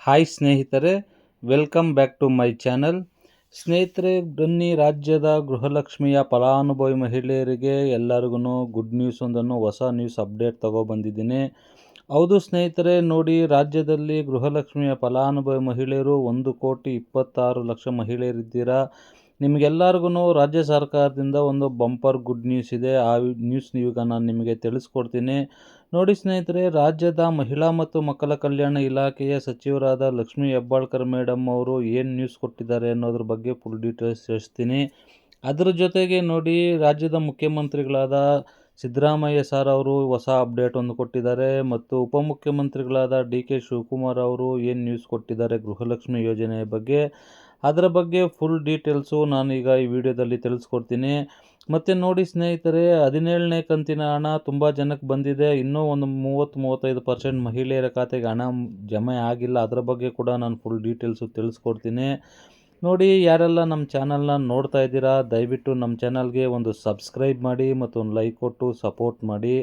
Hi ಸ್ನೇಹಿತರೆ welcome back to my channel ಸ್ನೇಹಿತರೆ, ಬನ್ನಿ ರಾಜ್ಯದ ಗೃಹಲಕ್ಷ್ಮಿಯ ಫಲಾನುಭವಿ ಮಹಿಳೆಯರಿಗೆ ಎಲ್ಲರಿಗೂ ಗುಡ್ ನ್ಯೂಸ್ ಒಂದನ್ನು ಹೊಸ ನ್ಯೂಸ್ ಅಪ್ಡೇಟ್ ತಗೊಬಂದಿದ್ದೀನಿ ಹೌದು ಸ್ನೇಹಿತರೆ, ನೋಡಿ ರಾಜ್ಯದಲ್ಲಿ ಗೃಹಲಕ್ಷ್ಮಿಯ ಫಲಾನುಭವಿ ಮಹಿಳೆಯರು ಒಂದು ಕೋಟಿ ಇಪ್ಪತ್ತಾರು ಲಕ್ಷ ಮಹಿಳೆಯರಿದ್ದೀರಾ? ನಿಮಗೆಲ್ಲರಿಗೂ ರಾಜ್ಯ ಸರ್ಕಾರದಿಂದ ಒಂದು ಬಂಪರ್ ಗುಡ್ ನ್ಯೂಸ್ ಇದೆ. ಆ ನ್ಯೂಸ್ ಈಗ ನಾನು ನಿಮಗೆ ತಿಳಿಸ್ಕೊಡ್ತೀನಿ. ನೋಡಿ ಸ್ನೇಹಿತರೆ, ರಾಜ್ಯದ ಮಹಿಳಾ ಮತ್ತು ಮಕ್ಕಳ ಕಲ್ಯಾಣ ಇಲಾಖೆಯ ಸಚಿವರಾದ ಲಕ್ಷ್ಮೀ ಹೆಬ್ಬಾಳ್ಕರ್ ಮೇಡಮ್ ಅವರು ಏನು ನ್ಯೂಸ್ ಕೊಟ್ಟಿದ್ದಾರೆ ಅನ್ನೋದ್ರ ಬಗ್ಗೆ ಫುಲ್ ಡೀಟೇಲ್ಸ್ ತಿಳಿಸ್ತೀನಿ. ಅದರ ಜೊತೆಗೆ ನೋಡಿ, ರಾಜ್ಯದ ಮುಖ್ಯಮಂತ್ರಿಗಳಾದ ಸಿದ್ದರಾಮಯ್ಯ ಸರ್ ಅವರು ಹೊಸ ಅಪ್ಡೇಟ್ ಒಂದು ಕೊಟ್ಟಿದ್ದಾರೆ ಮತ್ತು ಉಪಮುಖ್ಯಮಂತ್ರಿಗಳಾದ ಡಿ ಕೆ ಶಿವಕುಮಾರ್ ಅವರು ಏನು ನ್ಯೂಸ್ ಕೊಟ್ಟಿದ್ದಾರೆ ಗೃಹಲಕ್ಷ್ಮಿ ಯೋಜನೆಯ ಬಗ್ಗೆ. ಅದರ ಬಗ್ಗೆ ಫುಲ್ ಡೀಟೇಲ್ಸು ನಾನೀಗ ಈ ವಿಡಿಯೋದಲ್ಲಿ ತಿಳಿಸ್ಕೊಡ್ತೀನಿ. ಮತ್ತು ನೋಡಿ ಸ್ನೇಹಿತರೆ, ಹದಿನೇಳನೇ ಕಂತಿನ ಹಣ ತುಂಬ ಜನಕ್ಕೆ ಬಂದಿದೆ. ಇನ್ನೂ ಒಂದು ಮೂವತ್ತು, ಮೂವತ್ತೈದು ಪರ್ಸೆಂಟ್ ಮಹಿಳೆಯರ ಖಾತೆಗೆ ಹಣ ಜಮೆ ಆಗಿಲ್ಲ. ಅದರ ಬಗ್ಗೆ ಕೂಡ ನಾನು ಫುಲ್ ಡೀಟೇಲ್ಸು ತಿಳಿಸ್ಕೊಡ್ತೀನಿ. ನೋಡಿ, ಯಾರೆಲ್ಲ ನಮ್ಮ ಚಾನಲ್ನ ನೋಡ್ತಾ ಇದ್ದೀರಾ, ದಯವಿಟ್ಟು ನಮ್ಮ ಚಾನಲ್ಗೆ ಒಂದು ಸಬ್ಸ್ಕ್ರೈಬ್ ಮಾಡಿ ಮತ್ತು ಒಂದು ಲೈಕ್ ಕೊಟ್ಟು ಸಪೋರ್ಟ್ ಮಾಡಿ.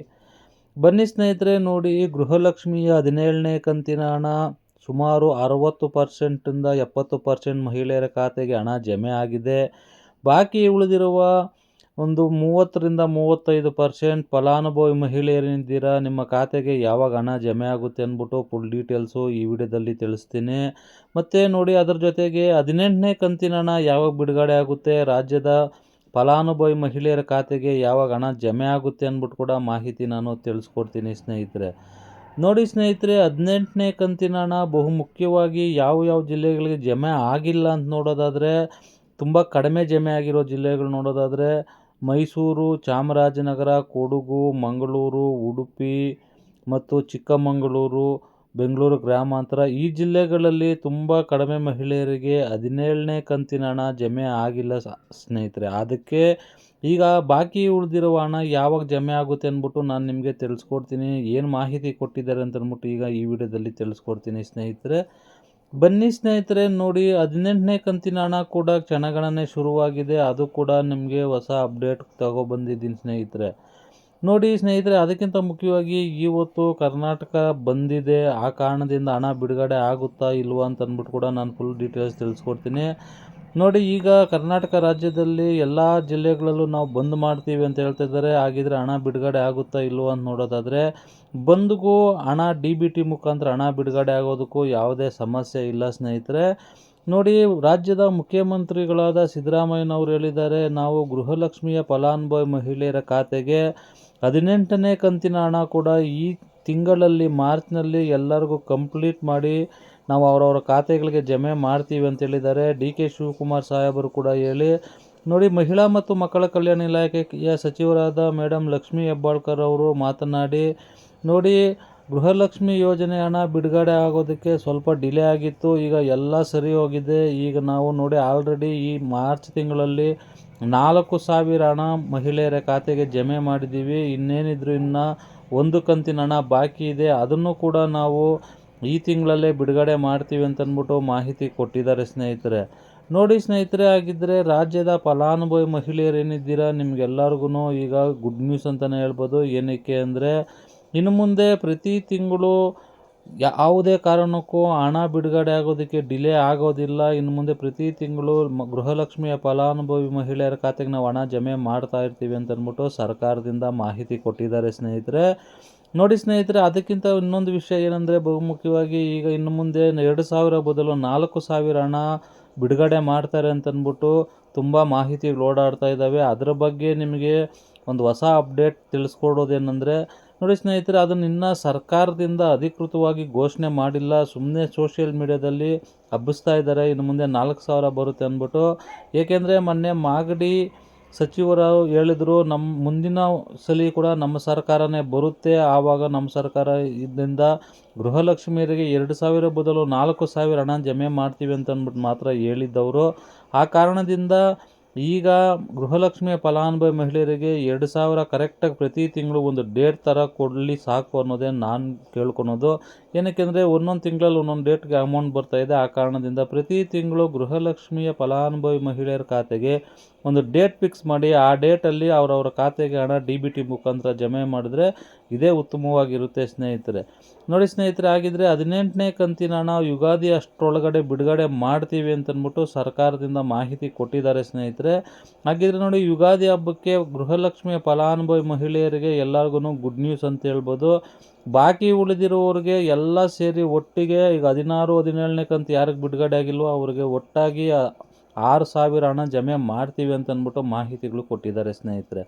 ಬನ್ನಿ ಸ್ನೇಹಿತರೆ, ನೋಡಿ ಗೃಹಲಕ್ಷ್ಮಿಯ ಹದಿನೇಳನೇ ಕಂತಿನ ಹಣ. ಸುಮಾರು ಅರವತ್ತು ಪರ್ಸೆಂಟಿಂದ ಎಪ್ಪತ್ತು ಪರ್ಸೆಂಟ್ ಮಹಿಳೆಯರ ಖಾತೆಗೆ ಹಣ ಜಮೆ ಆಗಿದೆ. ಬಾಕಿ ಉಳಿದಿರುವ ಒಂದು ಮೂವತ್ತರಿಂದ ಮೂವತ್ತೈದು ಪರ್ಸೆಂಟ್ ಫಲಾನುಭವಿ ಮಹಿಳೆಯರಿದ್ದೀರಾ? ನಿಮ್ಮ ಖಾತೆಗೆ ಯಾವಾಗ ಹಣ ಜಮೆ ಆಗುತ್ತೆ ಅಂದ್ಬಿಟ್ಟು ಫುಲ್ ಡೀಟೇಲ್ಸು ಈ ವಿಡಿಯೋದಲ್ಲಿ ತಿಳಿಸ್ತೀನಿ. ಮತ್ತು ನೋಡಿ, ಅದರ ಜೊತೆಗೆ ಹದಿನೆಂಟನೇ ಕಂತಿನ ಹಣ ಯಾವಾಗ ಬಿಡುಗಡೆ ಆಗುತ್ತೆ? ರಾಜ್ಯದ ಫಲಾನುಭವಿ ಮಹಿಳೆಯರ ಖಾತೆಗೆ ಯಾವಾಗ ಹಣ ಜಮೆ ಆಗುತ್ತೆ ಅಂದ್ಬಿಟ್ಟು ಕೂಡ ಮಾಹಿತಿ ನಾನು ತಿಳಿಸ್ಕೊಡ್ತೀನಿ ಸ್ನೇಹಿತರೆ. ನೋಡಿ ಸ್ನೇಹಿತರೆ, ಹದಿನೆಂಟನೇ ಕಂತಿನ ಹಣ ಮುಖ್ಯವಾಗಿ ಯಾವ ಯಾವ ಜಿಲ್ಲೆಗಳಿಗೆ ಜಮೆ ಆಗಿಲ್ಲ ಅಂತ ನೋಡೋದಾದರೆ, ತುಂಬ ಕಡಿಮೆ ಜಮೆ ಆಗಿರೋ ಜಿಲ್ಲೆಗಳು ನೋಡೋದಾದರೆ, ಮೈಸೂರು, ಚಾಮರಾಜನಗರ, ಕೊಡಗು, ಮಂಗಳೂರು, ಉಡುಪಿ ಮತ್ತು ಚಿಕ್ಕಮಗಳೂರು, ಬೆಂಗಳೂರು ಗ್ರಾಮಾಂತರ. ಈ ಜಿಲ್ಲೆಗಳಲ್ಲಿ ತುಂಬ ಕಡಿಮೆ ಮಹಿಳೆಯರಿಗೆ ಹದಿನೇಳನೇ ಕಂತಿನ ಹಣ ಜಮೆ ಆಗಿಲ್ಲ ಸ್ನೇಹಿತರೆ. ಅದಕ್ಕೆ ಈಗ ಬಾಕಿ ಉಳಿದಿರುವ ಹಣ ಯಾವಾಗ ಜಮೆ ಆಗುತ್ತೆ ಅಂದ್ಬಿಟ್ಟು ನಾನು ನಿಮಗೆ ತಿಳಿಸ್ಕೊಡ್ತೀನಿ. ಏನು ಮಾಹಿತಿ ಕೊಟ್ಟಿದ್ದಾರೆ ಅಂತ ಅಂದ್ಬಿಟ್ಟು ಈಗ ಈ ವಿಡಿಯೋದಲ್ಲಿ ತಿಳಿಸ್ಕೊಡ್ತೀನಿ ಸ್ನೇಹಿತರೆ. ಬನ್ನಿ ಸ್ನೇಹಿತರೆ, ನೋಡಿ ಹದಿನೆಂಟನೇ ಕಂತಿನ ಹಣ ಕೂಡ ಕ್ಷಣಗಣನೆ ಶುರುವಾಗಿದೆ. ಅದು ಕೂಡ ನಿಮಗೆ ಹೊಸ ಅಪ್ಡೇಟ್ ತಗೊಬಂದಿದ್ದೀನಿ ಸ್ನೇಹಿತರೆ. ನೋಡಿ ಸ್ನೇಹಿತರೆ, ಅದಕ್ಕಿಂತ ಮುಖ್ಯವಾಗಿ ಇವತ್ತು ಕರ್ನಾಟಕ ಬಂದಿದೆ. ಆ ಕಾರಣದಿಂದ ಹಣ ಬಿಡುಗಡೆ ಆಗುತ್ತಾ ಇಲ್ವಾ ಅಂತ ಅಂದ್ಬಿಟ್ಟು ಕೂಡ ನಾನು ಫುಲ್ ಡೀಟೇಲ್ಸ್ ತಿಳಿಸ್ಕೊಡ್ತೀನಿ. ನೋಡಿ, ಈಗ ಕರ್ನಾಟಕ ರಾಜ್ಯದಲ್ಲಿ ಎಲ್ಲ ಜಿಲ್ಲೆಗಳಲ್ಲೂ ನಾವು ಬಂದ್ ಮಾಡ್ತೀವಿ ಅಂತ ಹೇಳ್ತಾ ಇದ್ದಾರೆ. ಹಾಗಿದ್ರೆ ಹಣ ಬಿಡುಗಡೆ ಆಗುತ್ತಾ ಇಲ್ವೋ ಅಂತ ನೋಡೋದಾದರೆ, ಬಂದ್ಗೂ ಹಣ ಡಿ ಬಿ ಟಿ ಮುಖಾಂತರ ಹಣ ಬಿಡುಗಡೆ ಆಗೋದಕ್ಕೂ ಯಾವುದೇ ಸಮಸ್ಯೆ ಇಲ್ಲ ಸ್ನೇಹಿತರೆ. ನೋಡಿ, ರಾಜ್ಯದ ಮುಖ್ಯಮಂತ್ರಿಗಳಾದ ಸಿದ್ದರಾಮಯ್ಯನವರು ಹೇಳಿದ್ದಾರೆ, ನಾವು ಗೃಹಲಕ್ಷ್ಮಿಯ ಫಲಾನುಭವಿ ಮಹಿಳೆಯರ ಖಾತೆಗೆ ಹದಿನೆಂಟನೇ ಕಂತಿನ ಹಣ ಕೂಡ ಈ ತಿಂಗಳಲ್ಲಿ ಮಾರ್ಚ್ನಲ್ಲಿ ಎಲ್ಲರಿಗೂ ಕಂಪ್ಲೀಟ್ ಮಾಡಿ ನಾವು ಅವರವರ ಖಾತೆಗಳಿಗೆ ಜಮೆ ಮಾಡ್ತೀವಿ ಅಂತ ಹೇಳಿದ್ದಾರೆ. ಡಿ ಕೆ ಶಿವಕುಮಾರ್ ಸಾಹೇಬರು ಕೂಡ ಹೇಳಿ, ನೋಡಿ, ಮಹಿಳಾ ಮತ್ತು ಮಕ್ಕಳ ಕಲ್ಯಾಣ ಇಲಾಖೆಯ ಸಚಿವರಾದ ಮೇಡಮ್ ಲಕ್ಷ್ಮೀ ಹೆಬ್ಬಾಳ್ಕರ್ ಅವರು ಮಾತನಾಡಿ, ನೋಡಿ, ಗೃಹಲಕ್ಷ್ಮಿ ಯೋಜನೆ ಹಣ ಬಿಡುಗಡೆ ಆಗೋದಕ್ಕೆ ಸ್ವಲ್ಪ ಡಿಲೇ ಆಗಿತ್ತು, ಈಗ ಎಲ್ಲ ಸರಿ ಹೋಗಿದೆ. ಈಗ ನಾವು ನೋಡಿ, ಆಲ್ರೆಡಿ ಈ ಮಾರ್ಚ್ ತಿಂಗಳಲ್ಲಿ ನಾಲ್ಕು ಸಾವಿರ ಹಣ ಮಹಿಳೆಯರ ಖಾತೆಗೆ ಜಮೆ ಮಾಡಿದ್ದೀವಿ. ಇನ್ನೇನಿದ್ರು ಇನ್ನು ಒಂದು ಕಂತಿನ ಹಣ ಬಾಕಿ ಇದೆ. ಅದನ್ನು ಕೂಡ ನಾವು ಈ ತಿಂಗಳಲ್ಲೇ ಬಿಡುಗಡೆ ಮಾಡ್ತೀವಿ ಅಂತಂದ್ಬಿಟ್ಟು ಮಾಹಿತಿ ಕೊಟ್ಟಿದ್ದಾರೆ ಸ್ನೇಹಿತರೆ. ನೋಡಿ ಸ್ನೇಹಿತರೆ ಆಗಿದ್ದರೆ ರಾಜ್ಯದ ಫಲಾನುಭವಿ ಮಹಿಳೆಯರು ಏನಿದ್ದೀರಾ? ನಿಮಗೆಲ್ಲರಿಗೂ ಈಗ ಗುಡ್ ನ್ಯೂಸ್ ಅಂತಲೇ ಹೇಳ್ಬೋದು. ಏನಕ್ಕೆ ಅಂದರೆ, ಇನ್ನು ಮುಂದೆ ಪ್ರತಿ ತಿಂಗಳು ಯಾವುದೇ ಕಾರಣಕ್ಕೂ ಹಣ ಬಿಡುಗಡೆ ಆಗೋದಕ್ಕೆ ಡಿಲೇ ಆಗೋದಿಲ್ಲ. ಇನ್ನು ಮುಂದೆ ಪ್ರತಿ ತಿಂಗಳು ಗೃಹಲಕ್ಷ್ಮಿಯ ಫಲಾನುಭವಿ ಮಹಿಳೆಯರ ಖಾತೆಗೆ ನಾವು ಹಣ ಜಮೆ ಮಾಡ್ತಾ ಇರ್ತೀವಿ ಅಂತಂದ್ಬಿಟ್ಟು ಸರ್ಕಾರದಿಂದ ಮಾಹಿತಿ ಕೊಟ್ಟಿದ್ದಾರೆ ಸ್ನೇಹಿತರೆ. ನೋಡಿ ಸ್ನೇಹಿತರೆ, ಅದಕ್ಕಿಂತ ಇನ್ನೊಂದು ವಿಷಯ ಏನಂದರೆ, ಬಹುಮುಖ್ಯವಾಗಿ ಈಗ ಇನ್ನು ಮುಂದೆ ಎರಡು ಸಾವಿರ ಬದಲು ನಾಲ್ಕು ಸಾವಿರ ಹಣ ಬಿಡುಗಡೆ ಮಾಡ್ತಾರೆ ಅಂತಂದ್ಬಿಟ್ಟು ತುಂಬ ಮಾಹಿತಿ ಓಡಾಡ್ತಾ ಇದ್ದಾವೆ. ಅದರ ಬಗ್ಗೆ ನಿಮಗೆ ಒಂದು ಹೊಸ ಅಪ್ಡೇಟ್ ತಿಳಿಸ್ಕೊಡೋದೇನೆಂದರೆ, ನೋಡಿ ಸ್ನೇಹಿತರೆ ಅದನ್ನು ಇನ್ನೂ ಸರ್ಕಾರದಿಂದ ಅಧಿಕೃತವಾಗಿ ಘೋಷಣೆ ಮಾಡಿಲ್ಲ. ಸುಮ್ಮನೆ ಸೋಷಿಯಲ್ ಮೀಡ್ಯಾದಲ್ಲಿ ಹಬ್ಬಿಸ್ತಾ ಇದ್ದಾರೆ. ಇನ್ನು ಮುಂದೆ ನಾಲ್ಕು ಸಾವಿರ ಬರುತ್ತೆ ಅಂದ್ಬಿಟ್ಟು. ಏಕೆಂದರೆ ಮೊನ್ನೆ ಮಾಗಡಿ ಸಚಿವರು ಹೇಳಿದರು ನಮ್ಮ ಮುಂದಿನ ಸಲ ಕೂಡ ನಮ್ಮ ಸರ್ಕಾರನೇ ಬರುತ್ತೆ. ಆವಾಗ ನಮ್ಮ ಸರ್ಕಾರ ಇದರಿಂದ ಗೃಹಲಕ್ಷ್ಮಿಯರಿಗೆ ಎರಡು ಸಾವಿರ ಬದಲು ನಾಲ್ಕು ಸಾವಿರ ಹಣ ಜಮೆ ಮಾಡ್ತೀವಿ ಅಂತ ಅಂದ್ಬಿಟ್ಟು ಮಾತ್ರ ಹೇಳಿದ್ದವರು. ಆ ಕಾರಣದಿಂದ ಈಗ ಗೃಹಲಕ್ಷ್ಮಿಯ ಫಲಾನುಭವಿ ಮಹಿಳೆಯರಿಗೆ ಎರಡು ಸಾವಿರ ಕರೆಕ್ಟಾಗಿ ಪ್ರತಿ ತಿಂಗಳು ಒಂದು ಡೇಟ್ ಥರ ಕೊಡಲಿ ಸಾಕು ಅನ್ನೋದೇ ನಾನು ಕೇಳ್ಕೊಳೋದು. ಏನಕ್ಕೆ ಅಂದರೆ ಒಂದೊಂದು ತಿಂಗಳಲ್ಲಿ ಒಂದೊಂದು ಡೇಟ್ಗೆ ಅಮೌಂಟ್ ಬರ್ತಾ ಇದೆ. ಆ ಕಾರಣದಿಂದ ಪ್ರತಿ ತಿಂಗಳು ಗೃಹಲಕ್ಷ್ಮಿಯ ಫಲಾನುಭವಿ ಮಹಿಳೆಯರ ಖಾತೆಗೆ ಒಂದು ಡೇಟ್ ಫಿಕ್ಸ್ ಮಾಡಿ, ಆ ಡೇಟಲ್ಲಿ ಅವರವರ ಖಾತೆಗೆ ಹಣ ಡಿ ಬಿ ಟಿ ಮುಖಾಂತರ ಜಮೆ ಮಾಡಿದ್ರೆ ಇದೇ ಉತ್ತಮವಾಗಿರುತ್ತೆ ಸ್ನೇಹಿತರೆ. ನೋಡಿ ಸ್ನೇಹಿತರೆ ಆಗಿದ್ದರೆ ಹದಿನೆಂಟನೇ ಕಂತಿನ ಹಣ ಯುಗಾದಿ ಅಷ್ಟರೊಳಗಡೆ ಬಿಡುಗಡೆ ಮಾಡ್ತೀವಿ ಅಂತಂದ್ಬಿಟ್ಟು ಸರ್ಕಾರದಿಂದ ಮಾಹಿತಿ ಕೊಟ್ಟಿದ್ದಾರೆ ಸ್ನೇಹಿತರೆ. ಹಾಗಿದ್ರೆ ನೋಡಿ, ಯುಗಾದಿ ಹಬ್ಬಕ್ಕೆ ಗೃಹಲಕ್ಷ್ಮಿಯ ಫಲಾನುಭವಿ ಮಹಿಳೆಯರಿಗೆ ಎಲ್ಲರಿಗೂ ಗುಡ್ ನ್ಯೂಸ್ ಅಂತ ಹೇಳ್ಬೋದು. ಬಾಕಿ ಉಳಿದಿರುವವ್ರಿಗೆ ಎಲ್ಲ ಸೇರಿ ಒಟ್ಟಿಗೆ ಈಗ ಹದಿನಾರು, ಹದಿನೇಳನೇ ಕಂತು ಯಾರಿಗೆ ಬಿಡುಗಡೆ ಆಗಿಲ್ವೋ ಅವ್ರಿಗೆ ಒಟ್ಟಾಗಿ ಆರು ಸಾವಿರ ಹಣ ಜಮೆ ಮಾಡ್ತೀವಿ ಅಂತ ಅಂದ್ಬಿಟ್ಟು ಮಾಹಿತಿಗಳು ಕೊಟ್ಟಿದ್ದಾರೆ ಸ್ನೇಹಿತರೆ.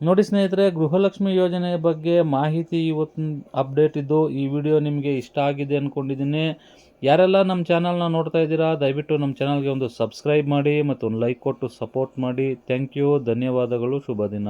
ನೋಡಿ ಸ್ನೇಹಿತರೆ, ಗೃಹಲಕ್ಷ್ಮಿ ಯೋಜನೆ ಬಗ್ಗೆ ಮಾಹಿತಿ ಇವತ್ತು ಅಪ್ಡೇಟ್ ಇದ್ದು ಈ ವಿಡಿಯೋ ನಿಮಗೆ ಇಷ್ಟ ಆಗಿದೆ ಅಂದ್ಕೊಂಡಿದ್ದೀನಿ ಯಾರೆಲ್ಲ ನಮ್ಮ ಚಾನಲ್ನ ನೋಡ್ತಾ ಇದ್ದೀರಾ, ದಯವಿಟ್ಟು ನಮ್ಮ ಚಾನಲ್ಗೆ ಒಂದು ಸಬ್ಸ್ಕ್ರೈಬ್ ಮಾಡಿ ಮತ್ತು ಒಂದು ಲೈಕ್ ಕೊಟ್ಟು ಸಪೋರ್ಟ್ ಮಾಡಿ. ಥ್ಯಾಂಕ್ ಯು ಧನ್ಯವಾದಗಳು. ಶುಭ ದಿನ.